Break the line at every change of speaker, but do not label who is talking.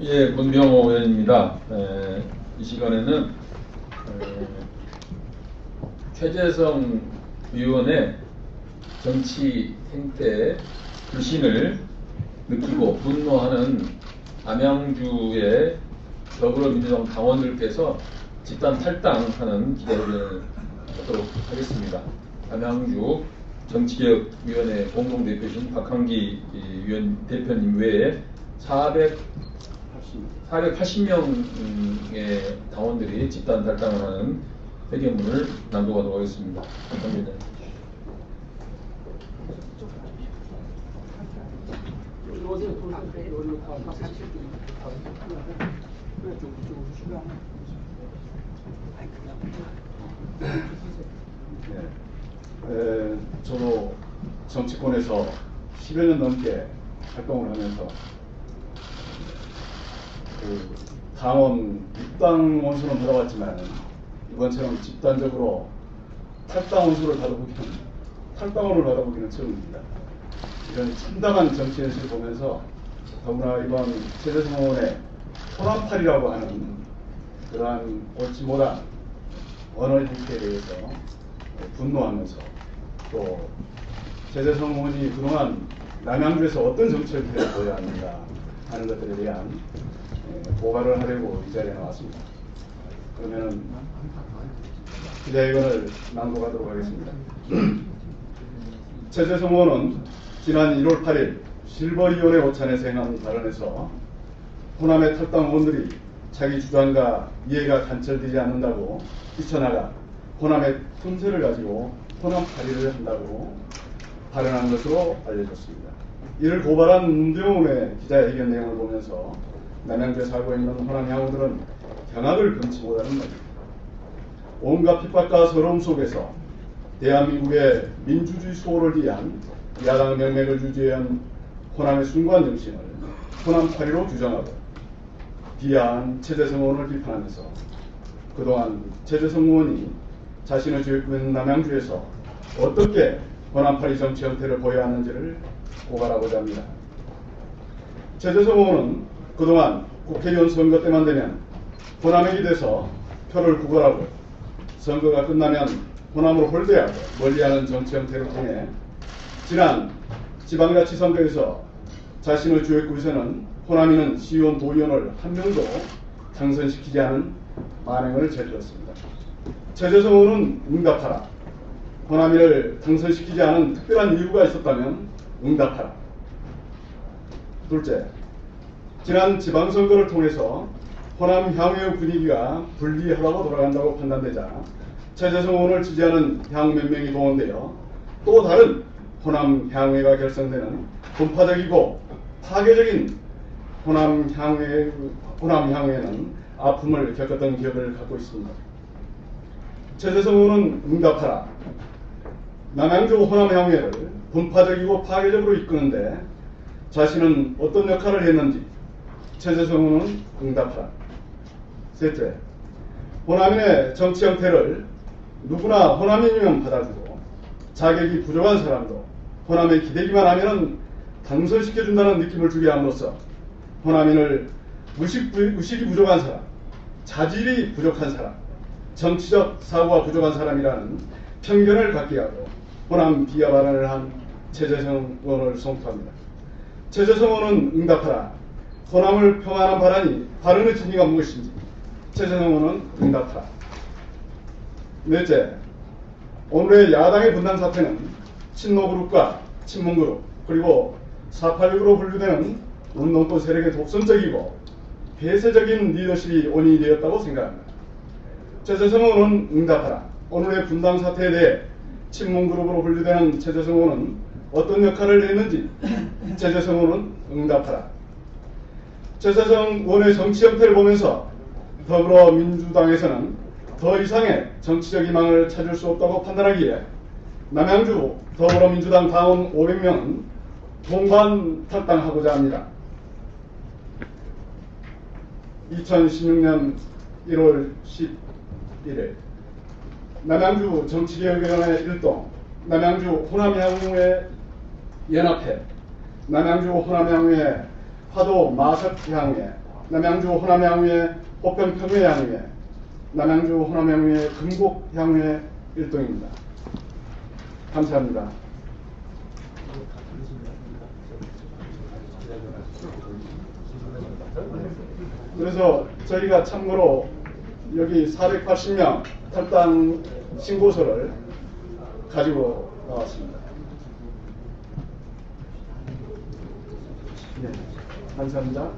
예, 문병호 의원입니다. 에, 이 시간에는 에, 최재성 의원의 정치 행태 불신을 느끼고 분노하는 남양주의 더불어민주당 당원들께서 집단 탈당하는 기자회견을 하도록 하겠습니다. 남양주 정치개혁위원회 공동대표이신 박한기 이 위원 대표님 외에 400 480명의 당원들이 집단 탈당을 하는 회견문을 낭독하도록 하겠습니다. 감사합니다.
네. 에, 저도 정치권에서 10여 년 넘게 활동을 하면서 그 당원 입당 원수는 받아봤지만 이번처럼 집단적으로 탈당 원수를 받아보기는 탈당원을 받아보기는 처음입니다. 이런 참담한 정치 현실을 보면서 더구나 이번 최재성 의원의 호남팔이라고 하는 그러한 옳지 못한 언어 행태에 대해서 분노하면서 또 최재성 의원이 그동안 남양주에서 어떤 행태를 보여야 하는가 하는 것들에 대한 예, 고발을 하려고 이 자리에 나왔습니다. 그러면은 기자회견을 낭독하도록 하겠습니다. 최재성 의원은 지난 1월 8일 실버위원회 오찬에서 행한 발언에서 호남의 탈당 의원들이 자기 주장과 이해가 관철되지 않는다고 뛰쳐나가 호남의 틈새를 가지고 호남 파리를 한다고 발언한 것으로 알려졌습니다. 이를 고발한 문병훈의 기자회견 내용을 보면서 남양주에 살고 있는 호남 양호들은 경악을 금치 못하는 말입니다. 온갖 핍박과 서러움 속에서 대한민국의 민주주의 수호를 위한 야당 명맥을 유지한 호남의 순관 정신을 호남 파리로 규정하고 비하한 최재성 의원을 비판하면서 그동안 최재성 의원이 자신의 지역구인 남양주에서 어떻게 호남 파리 정치 형태를 보여야 하는지를 고발하고자 합니다. 최재성 의원은 그동안 국회의원 선거 때만 되면 호남에게 돼서 표를 구걸하고 선거가 끝나면 호남으로 홀대하고 멀리하는 정치 형태를 통해 지난 지방자치 선거에서 자신의 주역구에서는 호남이는 시의원 도의원을 한 명도 당선시키지 않은 만행을 저질렀습니다. 최재성 의원은 응답하라. 호남이를 당선시키지 않은 특별한 이유가 있었다면 응답하라. 둘째, 지난 지방선거를 통해서 호남 향후의 분위기가 불리하다고 돌아간다고 판단되자 최재성 의원을 지지하는 향후 몇 명이 동원되어 또 다른 호남 향후회가 결성되는 분파적이고 파괴적인 호남 향후회 호남 향후회는 아픔을 겪었던 기억을 갖고 있습니다. 최재성 의원은 응답하라. 남양주 호남 향후회를 분파적이고 파괴적으로 이끄는데 자신은 어떤 역할을 했는지 최재성 의원은 응답하라. 셋째, 호남인의 정치 형태를 누구나 호남인이면 받아주고 자격이 부족한 사람도 호남에 기대기만 하면 당선시켜준다는 느낌을 주게 함으로써 호남인을 의식, 부- 의식이 부족한 사람, 자질이 부족한 사람, 정치적 사고가 부족한 사람이라는 편견을 갖게 하고 호남 비하 발언을 한 최재성 의원을 송투합니다. 최재성 의원은 응답하라. 호남을 평안한 발언이 발언의 진위가 무엇인지 최재성 의원은 응답하라. 넷째, 오늘의 야당의 분당 사태는 친노그룹과 친문그룹 그리고 486으로 분류되는 운동권 세력의 독선적이고 폐쇄적인 리더십이 원인이 되었다고 생각합니다. 최재성 의원은 응답하라. 오늘의 분당 사태에 대해 친문그룹으로 분류되는 최재성 의원은 어떤 역할을 했는지 최재성 의원은 응답하라. 최재성 의원의 정치 형태를 보면서 더불어민주당에서는 더 이상의 정치적 희망을 찾을 수 없다고 판단하기에 남양주 더불어민주당 당원 500명은 동반 탈당하고자 합니다. 2016년 1월 11일 남양주 정치개혁위원회 1동 남양주 호남향후회 연합회 남양주 호남향후회 화도 마석향후회 남양주 호남 향후의 호평 평회 향후회, 남양주 호남 향후의 금곡 향후회 일동입니다. 감사합니다. 그래서 저희가 참고로 여기 480명 탈당 신고서를 가지고 나왔습니다. 네, 감사합니다.